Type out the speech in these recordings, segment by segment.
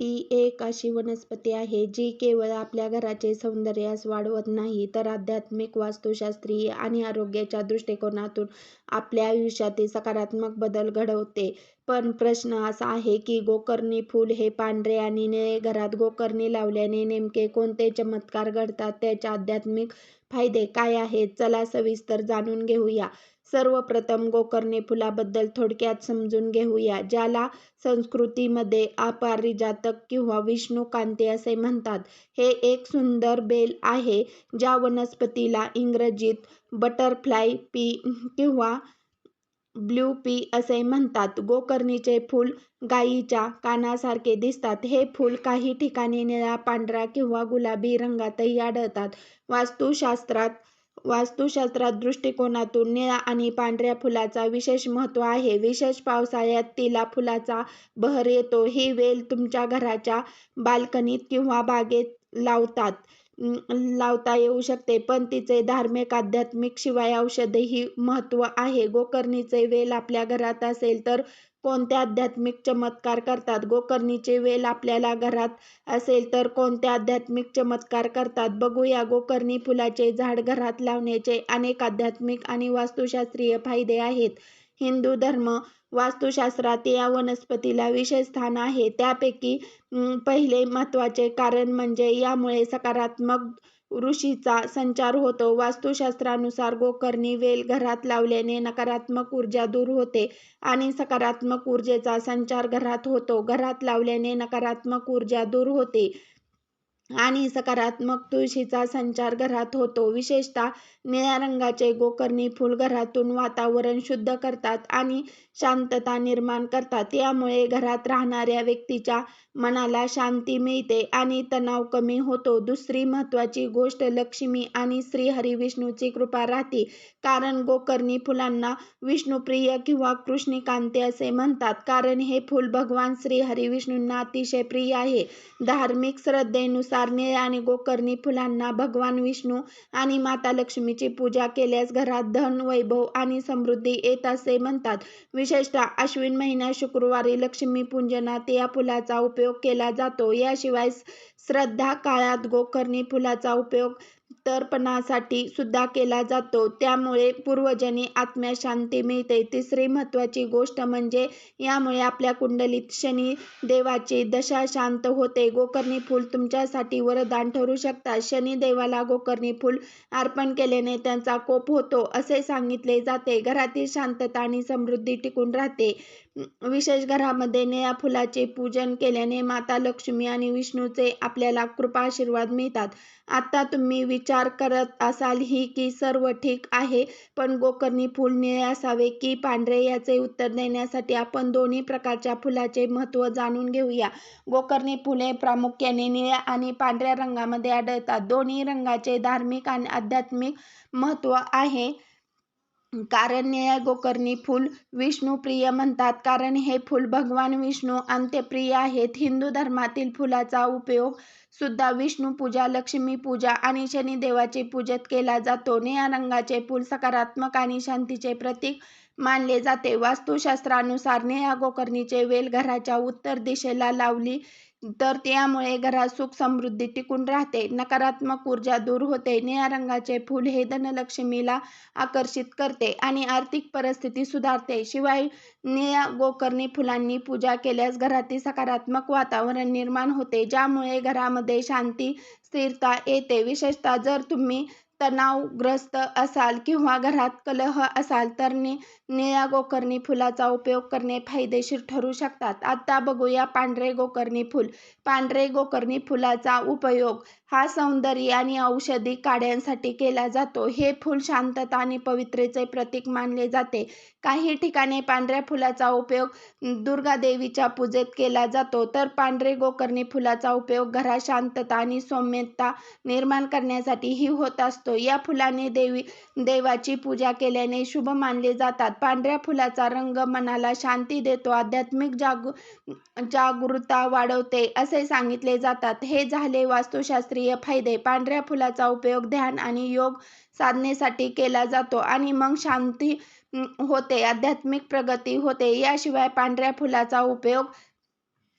ही एक अशी वनस्पती आहे जी केवळ आपल्या घराचे सौंदर्यास वाढवत नाही तर आध्यात्मिक, वास्तुशास्त्रीय आणि आरोग्याच्या दृष्टिकोनातून आपल्या आयुष्यातील सकारात्मक बदल घडवते. पण प्रश्न असा आहे की गोकर्णी फूल हे पांढरे आणि निळे घरात गोकर्णी लावल्याने नेमके कोणते चमत्कार घडतात? त्याचे आध्यात्मिक फायदे काय आहेत? चला सविस्तर जाणून घेऊया. सर्वप्रथम गोकर्णी फुलाबद्दल थोडक्यात समजून घेऊया, ज्याला संस्कृतीमध्ये अपारिजातक किंवा विष्णुकांती असे म्हणतात. हे एक सुंदर बेल आहे, ज्या वनस्पतीला इंग्रजीत बटरफ्लाय पी किंवा ब्ल्यू पी असे म्हणतात. गोकर्णीचे फूल गायीच्या कानासारखे दिसतात. हे फूल काही ठिकाणी निळ्या, पांढऱ्या किंवा गुलाबी रंगातही आढळतात. वास्तुशास्त्रात वास्तुशास्त्रात दृष्टिकोनातून निळ्या आणि पांढऱ्या फुलाचा विशेष महत्त्व आहे. विशेष पावसाळ्यात तिला फुलांचा बहर येतो. ही वेल तुमच्या घराच्या बाल्कनीत किंवा बागेत लावता येऊ शकते, पण तिचे धार्मिक, आध्यात्मिक शिवाय औषधीय महत्त्व आहे. गोकर्णीचे वेल आपल्या घरात असेल तर कोणते आध्यात्मिक चमत्कार करतात गोकर्णीचे वेल आपल्याला घरात असेल तर कोणते आध्यात्मिक चमत्कार करतात बघूया. गोकर्णी फुलाचे झाड घरात लावण्याचे अनेक आध्यात्मिक आणि वास्तुशास्त्रीय फायदे आहेत. हिंदू धर्म वास्तुशास्त्रात या वनस्पतीला विशेष स्थान आहे. त्यापैकी पहिले महत्त्वाचे कारण म्हणजे यामुळे सकारात्मक ऋषीचा संचार होतो. वास्तुशास्त्रानुसार गोकर्णी वेल घरात लावल्याने नकारात्मक ऊर्जा दूर होते आणि सकारात्मक ऊर्जेचा संचार घरात होतो. घरात लावल्याने नकारात्मक ऊर्जा दूर होते आणि सकारात्मक तुळशीचा संचार घरात होतो. विशेषतः निळ्या रंगाचे गोकर्णी फूल घरातून वातावरण शुद्ध करतात आणि शांतता निर्माण करतात. यामुळे घरात राहणाऱ्या व्यक्तीच्या मनाला शांती मिळते आणि तणाव कमी होतो. दुसरी महत्त्वाची गोष्ट लक्ष्मी आणि श्रीहरिविष्णूंची कृपा राहते. कारण गोकर्णी फुलांना विष्णुप्रिय किंवा कृष्णकांते असे म्हणतात, कारण हे फूल भगवान श्री श्रीहरिविष्णूंना अतिशय प्रिय आहे. धार्मिक श्रद्धेनुसार निळ्या गोकर्णी फुलांना भगवान विष्णू आणि माता लक्ष्मीची पूजा केल्यास घरात धन, वैभव आणि समृद्धी येत असे म्हणतात. विशेषतः अश्विन महिन्यात शुक्रवारी लक्ष्मीपूजनात या फुलाचा उपयोग केला जातो. याशिवाय श्राद्ध काळात गोकर्णी फुलाचा उपयोग तर्पणासाठी सुद्धा केला जातो, त्यामुळे पूर्वजनी आत्म्यास शांती मिळते. तिसरी महत्त्वाची गोष्ट म्हणजे यामुळे आपल्या कुंडलीत शनी देवाची दशा शांत होते. गोकर्णी फूल तुमच्यासाठी वरदान ठरू शकतात. शनी देवाला गोकर्णी फूल अर्पण केल्याने त्यांचा कोप होतो असे सांगितले जाते. घरातील शांतता आणि समृद्धी टिकून राहते. विशेष घरामध्ये निळ्या फुलाचे पूजन केल्याने माता लक्ष्मी आणि विष्णूचे आपल्याला कृपा आशीर्वाद मिळतात. आता तुम्ही विचार करत असाल ही की सर्व ठीक आहे, पण गोकर्णी फूल निळे असावे की पांढरे? याचे उत्तर देण्यासाठी आपण दोन्ही प्रकारच्या फुलाचे महत्त्व जाणून घेऊया. गोकर्णी फुले प्रामुख्याने निळ्या आणि पांढऱ्या रंगामध्ये आढळतात. दोन्ही रंगाचे धार्मिक आणि आध्यात्मिक महत्त्व आहे. कारण निळ्या गोकर्णी फूल विष्णुप्रिय म्हणतात कारण हे फूल भगवान विष्णू अंत्यप्रिय आहेत. हिंदू धर्मातील फुलाचा उपयोग सुद्धा विष्णुपूजा, लक्ष्मीपूजा आणि शनिदेवाचे पूजेत केला जातो. निळ्या रंगाचे फूल सकारात्मक आणि शांतीचे प्रतीक मानले जाते. वास्तुशास्त्रानुसार निळ्या गोकर्णीचे वेल घराच्या उत्तर दिशेला लावली तर त्यामुळे घरात सुख समृद्धी टिकून राहते, नकारात्मक ऊर्जा दूर होते. निळ्या रंगाचे फूल हे धनलक्ष्मीला आकर्षित करते आणि आर्थिक परिस्थिती सुधारते. शिवाय निळ्या गोकर्णी फुलांनी पूजा केल्यास घरातील सकारात्मक वातावरण निर्माण होते, ज्यामुळे घरामध्ये शांती, स्थिरता येते. विशेषतः जर तुम्ही तणावग्रस्त असाल किंवा घरात कलह असाल तर निळ्या गोकर्णी फुलाचा उपयोग करणे फायदेशीर ठरू शकतात आता बघूया पांढरे गोकर्णी फूल. पांढरे गोकर्णी फुलाचा उपयोग हा सौंदर्य आणि औषधी काड्यांसाठी केला जातो. हे फूल शांतता आणि पवित्रेचे प्रतीक मानले जाते. काही ठिकाणी पांढऱ्या फुलाचा उपयोग दुर्गादेवीच्या पूजेत केला जातो, तर पांढरे गोकर्णी फुलाचा उपयोग घरात शांतता आणि सौम्यता निर्माण करण्यासाठीही होत असतो. या फुलाने देवी देवाची पूजा केल्याने शुभ मानले जातात. पांढऱ्या फुलाचा रंग मनाला शांती देतो, आध्यात्मिक जागरूकता वाढवते असे सांगितले जातात. हे झाले वास्तुशास्त्रीय फायदे. पांढऱ्या फुलाचा उपयोग ध्यान आणि योग साधनेसाठी केला जातो आणि मग शांती होते, आध्यात्मिक प्रगती होते. याशिवाय पांढऱ्या फुलाचा उपयोग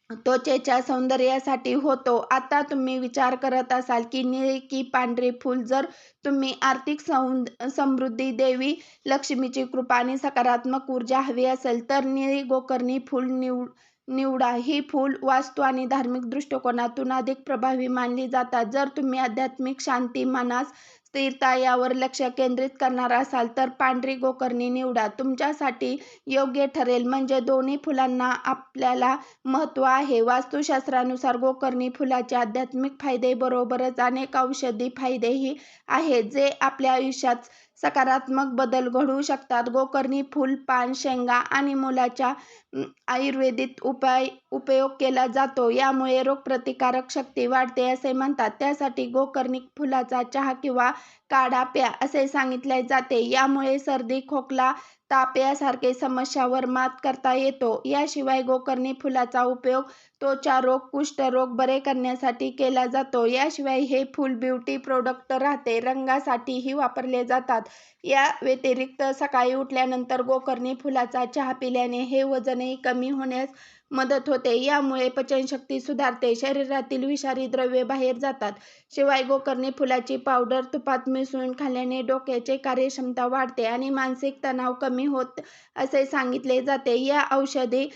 त्वचेच्या सौंदर्यासाठी होतो. आता तुम्ही विचार करत असाल की निळे की पांढरे फूल जर तुम्ही आर्थिक सौंद समृद्धी देवी लक्ष्मीची कृपा आणि सकारात्मक ऊर्जा हवी असेल तर निळी गोकर्णी फूल निवड निवडा. ही फूल वास्तू आणि धार्मिक दृष्टिकोनातून अधिक प्रभावी मानली जातात. जर तुम्ही आध्यात्मिक शांती मनास स्थिरता यावर लक्ष केंद्रित करणार असाल तर पांढरी गोकर्णी निवडा. तुमच्यासाठी योग्य ठरेल. म्हणजे दोन्ही फुलांना आपल्याला महत्त्व आहे. वास्तुशास्त्रानुसार गोकर्णी फुलाचे आध्यात्मिक फायदे बरोबरच अनेक औषधी फायदेही आहेत जे आपल्या आयुष्यात सकारात्मक बदल घडवू शकतात. गोकर्णी फूल पान शेंगा आणि मुलाच्या आयुर्वेदिक उपाय उपयोग केला जातो. यामुळे रोगप्रतिकारक शक्ती वाढते असे म्हणतात. त्यासाठी गोकर्णी फुलाचा चहा किंवा काढा प्या असे सांगितले जाते. यामुळे सर्दी खोकला ताप यासारखे समस्यावर मात करता येतो. याशिवाय गोकर्णी फुलाचा उपयोग त्वचा रोग कुष्ठरोग बरे करण्यासाठी केला जातो. याशिवाय हे फूल ब्युटी प्रोडक्ट राहते. रंगासाठीही वापरले जातात. या व्यतिरिक्त सकाळी उठल्यानंतर गोकर्णी फुलाचा चहा पिल्याने हे वजनही कमी होण्यास मदत होते. यामुळे पचनशक्ती सुधारते. शरीरातील विषारी द्रव्ये बाहेर जातात. शिवाय गोकर्णी फुलाची पावडर तुपात मिसळून खाल्ल्याने डोक्याचे कार्यक्षमता वाढते आणि मानसिक तणाव कमी होत असे सांगितले जाते. या औषधी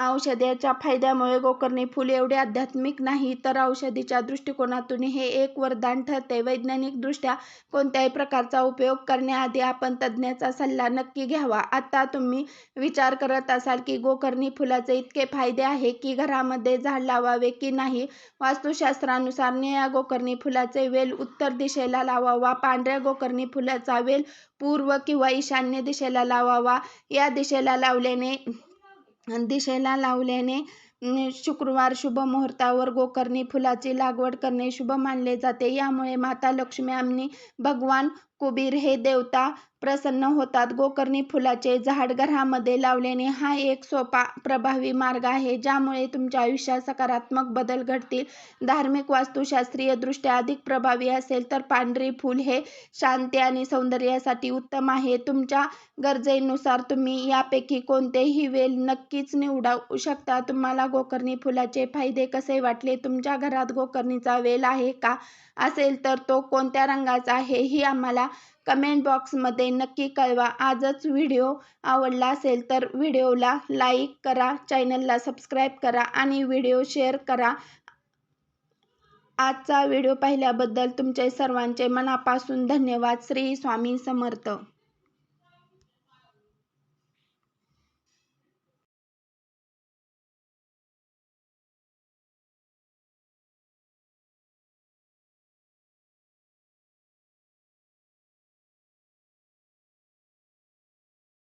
औषधाच्या फायद्यामुळे गोकर्णी फुल एवढे आध्यात्मिक नाही तर औषधीच्या दृष्टिकोनातून हे एक वरदान ठरते. वैज्ञानिकदृष्ट्या कोणत्याही प्रकारचा उपयोग करण्याआधी आपण तज्ज्ञाचा सल्ला नक्की घ्यावा. आता तुम्ही विचार करत असाल की गोकर्णी फुलाचे इतके फायदे आहे की घरामध्ये झाड लावावे की नाही? वास्तुशास्त्रानुसार निळ्या गोकर्णी फुलाचे वेल उत्तर दिशेला लावावा पांढऱ्या गोकर्णी फुलाचा वेल पूर्व किंवा ईशान्य दिशेला लावावा. या दिशेला लावल्याने दिशेला लावल्याने शुक्रवार शुभ मुहूर्तावर गोकर्णी फुलाची लागवड करणे शुभ मानले जाते. यामुळे माता लक्ष्मी आम्ही भगवान कुबीर हे देवता प्रसन्न होतात. गोकर्णी फुलाचे झाड घरामध्ये लावल्याने हा एक सोपा प्रभावी मार्ग आहे ज्यामुळे तुमच्या आयुष्यात सकारात्मक बदल घडतील. धार्मिक वास्तुशास्त्रीय दृष्ट्या अधिक प्रभावी असेल तर पांढरी फूल हे शांती आणि सौंदर्यासाठी उत्तम आहे. तुमच्या गरजेनुसार तुम्ही यापैकी कोणतेही वेल नक्कीच निवडू शकता. तुम्हाला गोकर्णी फुलाचे फायदे कसे वाटले? तुमच्या घरात गोकर्णीचा वेल आहे का? असेल तर तो कोणत्या रंगाचा आहे? ही आम्हाला कमेंट बॉक्समध्ये नक्की कळवा. आजच व्हिडिओ आवडला असेल तर व्हिडिओला लाईक करा चॅनलला सबस्क्राईब करा आणि व्हिडिओ शेअर करा. आजचा व्हिडिओ पाहिल्याबद्दल तुमचे सर्वांचे मनापासून धन्यवाद. श्री स्वामी समर्थ.